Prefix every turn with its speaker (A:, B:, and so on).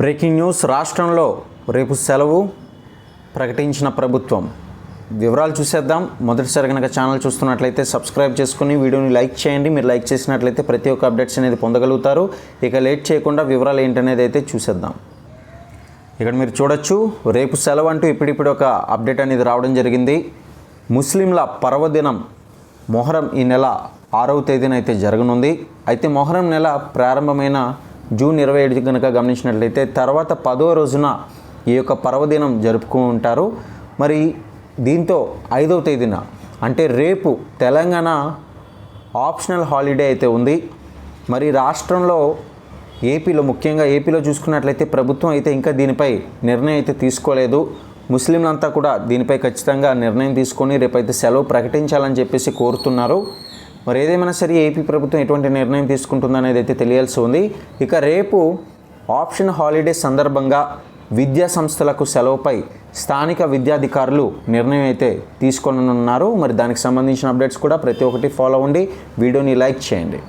A: Breaking news రాష్ట్రంలో రేపు సెలవు ప్రకటించిన ప్రభుత్వం. వివరాలు చూసేద్దాం. మొదటిసారి కనుక ఛానల్ చూస్తున్నట్లయితే సబ్స్క్రైబ్ చేసుకుని వీడియోని లైక్ చేయండి. మీరు లైక్ చేసినట్లయితే ప్రతి ఒక్క అప్డేట్స్ అనేది పొందగలుగుతారు. ఇక లేట్ చేయకుండా వివరాలు ఏంటనేది అయితే చూసేద్దాం. ఇక్కడ మీరు చూడొచ్చు రేపు సెలవు అంటూ ఇప్పుడిప్పుడు ఒక అప్డేట్ అనేది రావడం జరిగింది. ముస్లింల పర్వదినం మొహరం ఈ నెల ఆరవ తేదీన అయితే జరగనుంది. అయితే మొహరం నెల ప్రారంభమైన జూన్ ఇరవై ఏడు కనుక గమనించినట్లయితే తర్వాత పదో రోజున ఈ యొక్క పర్వదినం జరుపుకుంటారు మరి దీంతో ఐదవ తేదీన అంటే రేపు తెలంగాణ ఆప్షనల్ హాలిడే అయితే ఉంది. మరి రాష్ట్రంలో ఏపీలో ముఖ్యంగా ఏపీలో చూసుకున్నట్లయితే ప్రభుత్వం అయితే ఇంకా దీనిపై నిర్ణయం అయితే తీసుకోలేదు. ముస్లింలంతా కూడా దీనిపై ఖచ్చితంగా నిర్ణయం తీసుకొని రేపైతే సెలవు ప్రకటించాలని చెప్పేసి కోరుతున్నారు. మరి ఏదేమైనా సరే ఏపీ ప్రభుత్వం ఎటువంటి నిర్ణయం తీసుకుంటుందనేది అయితే తెలియాల్సి ఉంది. ఇక రేపు ఆప్షన్ హాలిడే సందర్భంగా విద్యా సంస్థలకు సెలవుపై స్థానిక విద్యాధికారులు నిర్ణయం అయితే తీసుకోనున్నారు. మరి దానికి సంబంధించిన అప్డేట్స్ కూడా ప్రతి ఒక్కటి ఫాలో అవ్వండి వీడియోని లైక్ చేయండి.